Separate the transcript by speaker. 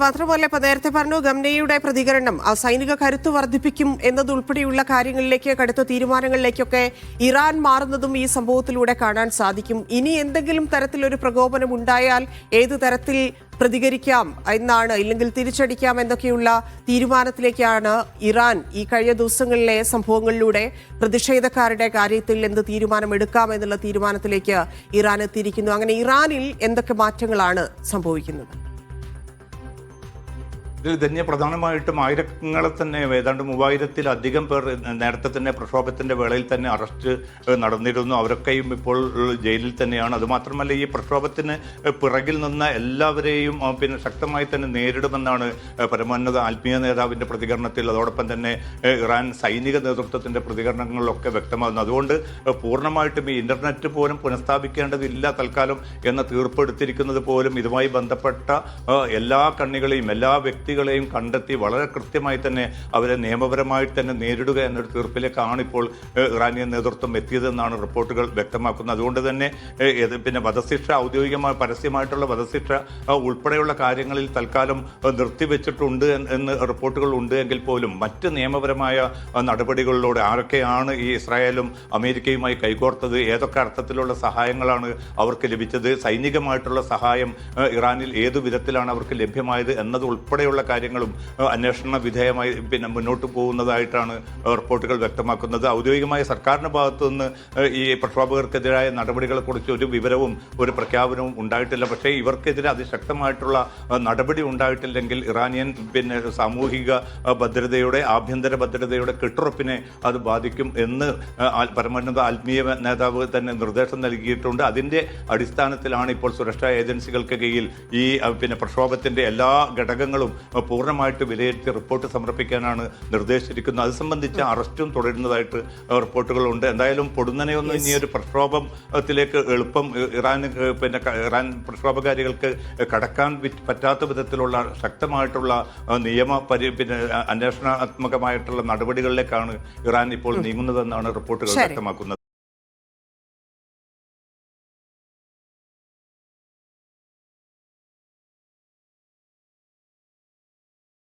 Speaker 1: മാത്രമല്ല ഇപ്പൊ നേരത്തെ പറഞ്ഞു ഗംനയുടെ പ്രതികരണം സൈനിക കരുത്ത് വർദ്ധിപ്പിക്കും എന്നതുൾപ്പെടെയുള്ള കാര്യങ്ങളിലേക്ക് കടുത്ത തീരുമാനങ്ങളിലേക്കൊക്കെ ഇറാൻ മാറുന്നതും ഈ സംഭവത്തിലൂടെ കാണാൻ സാധിക്കും. ഇനി എന്തെങ്കിലും തരത്തിലൊരു പ്രകോപനം ഉണ്ടായാൽ ഏത് തരത്തിൽ പ്രതികരിക്കാം എന്നാണ് ഇല്ലെങ്കിൽ തിരിച്ചടിക്കാം എന്നൊക്കെയുള്ള തീരുമാനത്തിലേക്കാണ് ഇറാൻ ഈ കഴിഞ്ഞ ദിവസങ്ങളിലെ സംഭവങ്ങളിലൂടെ പ്രതിഷേധക്കാരുടെ കാര്യത്തിൽ എന്ത് തീരുമാനമെടുക്കാം എന്നുള്ള തീരുമാനത്തിലേക്ക് ഇറാൻ എത്തിയിരിക്കുന്നു. അങ്ങനെ ഇറാനിൽ എന്തൊക്കെ മാറ്റങ്ങളാണ് സംഭവിക്കുന്നത്?
Speaker 2: ഇതിൽ ധന്യ പ്രധാനമായിട്ടും ആയിരങ്ങളെ തന്നെ ഏതാണ്ട് മൂവായിരത്തിലധികം പേർ നേരത്തെ തന്നെ പ്രക്ഷോഭത്തിന്റെ വേളയിൽ തന്നെ അറസ്റ്റ് നടന്നിരുന്നു. അവരൊക്കെയും ഇപ്പോൾ ജയിലിൽ തന്നെയാണ്. അതുമാത്രമല്ല ഈ പ്രക്ഷോഭത്തിന് പിറകിൽ നിന്ന എല്ലാവരെയും പിന്നെ ശക്തമായി തന്നെ നേരിടുമെന്നാണ് പരമോന്നത ആത്മീയ നേതാവിന്റെ പ്രതികരണത്തിൽ അതോടൊപ്പം തന്നെ ഇറാൻ സൈനിക നേതൃത്വത്തിന്റെ പ്രതികരണങ്ങളിലൊക്കെ വ്യക്തമാകുന്നു. അതുകൊണ്ട് പൂർണമായിട്ടും ഈ ഇന്റർനെറ്റ് പോലും പുനഃസ്ഥാപിക്കേണ്ടതില്ല തൽക്കാലം എന്ന തീർപ്പെടുത്തിയിരിക്കുന്നത് പോലും ഇതുമായി ബന്ധപ്പെട്ട എല്ലാ കണ്ണികളെയും എല്ലാ വ്യക്തികളെയും കണ്ടെത്തി വളരെ കൃത്യമായി തന്നെ അവരെ നിയമപരമായി തന്നെ നേരിടുക എന്നൊരു തീർപ്പിലേക്കാണ് ഇപ്പോൾ ഇറാനിയൻ നേതൃത്വം എത്തിയതെന്നാണ് റിപ്പോർട്ടുകൾ വ്യക്തമാക്കുന്നത്. അതുകൊണ്ട് തന്നെ പിന്നെ വധശിക്ഷ ഔദ്യോഗികമായി പരസ്യമായിട്ടുള്ള വധശിക്ഷ ഉൾപ്പെടെയുള്ള കാര്യങ്ങളിൽ തൽക്കാലം നിർത്തിവെച്ചിട്ടുണ്ട് എന്ന് റിപ്പോർട്ടുകൾ ഉണ്ട് എങ്കിൽ പോലും മറ്റ് നിയമപരമായ നടപടികളിലൂടെ ആരൊക്കെയാണ് ഈ ഇസ്രായേലും അമേരിക്കയുമായി കൈകോർത്തത് ഏതൊക്കെ അർത്ഥത്തിലുള്ള സഹായങ്ങളാണ് അവർക്ക് ലഭിച്ചത് സൈനികമായിട്ടുള്ള സഹായം ഇറാനിൽ ഏതു വിധത്തിലാണ് അവർക്ക് ലഭ്യമായത് എന്നത് ഉൾപ്പെടെയുള്ള കാര്യങ്ങളും അന്വേഷണ വിധേയമായി പിന്നെ മുന്നോട്ട് പോകുന്നതായിട്ടാണ് റിപ്പോർട്ടുകൾ വ്യക്തമാക്കുന്നത്. ഔദ്യോഗികമായ സർക്കാരിന്റെ ഭാഗത്തു നിന്ന് ഈ പ്രക്ഷോഭകർക്കെതിരായ നടപടികളെക്കുറിച്ച് ഒരു വിവരവും ഒരു പ്രഖ്യാപനവും ഉണ്ടായിട്ടില്ല. പക്ഷേ ഇവർക്കെതിരെ അതിശക്തമായിട്ടുള്ള നടപടി ഉണ്ടായിട്ടില്ലെങ്കിൽ ഇറാനിയൻ പിന്നെ സാമൂഹിക ഭദ്രതയുടെ ആഭ്യന്തര ഭദ്രതയുടെ കെട്ടുറപ്പിനെ അത് ബാധിക്കും എന്ന് പരമോന്നത ആത്മീയ നേതാവ് തന്നെ നിർദ്ദേശം നൽകിയിട്ടുണ്ട്. അതിന്റെ അടിസ്ഥാനത്തിലാണ് ഇപ്പോൾ സുരക്ഷാ ഏജൻസികൾക്ക് കീഴിൽ ഈ പിന്നെ പ്രക്ഷോഭത്തിന്റെ എല്ലാ ഘടകങ്ങളും പൂർണമായിട്ട് വിലയിരുത്തി റിപ്പോർട്ട് സമർപ്പിക്കാനാണ് നിർദ്ദേശിച്ചിരിക്കുന്നത്. അത് സംബന്ധിച്ച് അറസ്റ്റും തുടരുന്നതായിട്ട് റിപ്പോർട്ടുകളുണ്ട്. എന്തായാലും പൊടുന്നനെയൊന്നും ഇനി ഒരു പ്രക്ഷോഭത്തിലേക്ക് എളുപ്പം ഇറാൻ ഇറാന് പിന്നെ ഇറാൻ പ്രക്ഷോഭകാരികൾക്ക് കടക്കാൻ പറ്റാത്ത വിധത്തിലുള്ള ശക്തമായിട്ടുള്ള നിയമ പരി പിന്നെ അന്വേഷണാത്മകമായിട്ടുള്ള നടപടികളിലേക്കാണ് ഇറാൻ ഇപ്പോൾ നീങ്ങുന്നതെന്നാണ് റിപ്പോർട്ടുകൾ വ്യക്തമാക്കുന്നത്.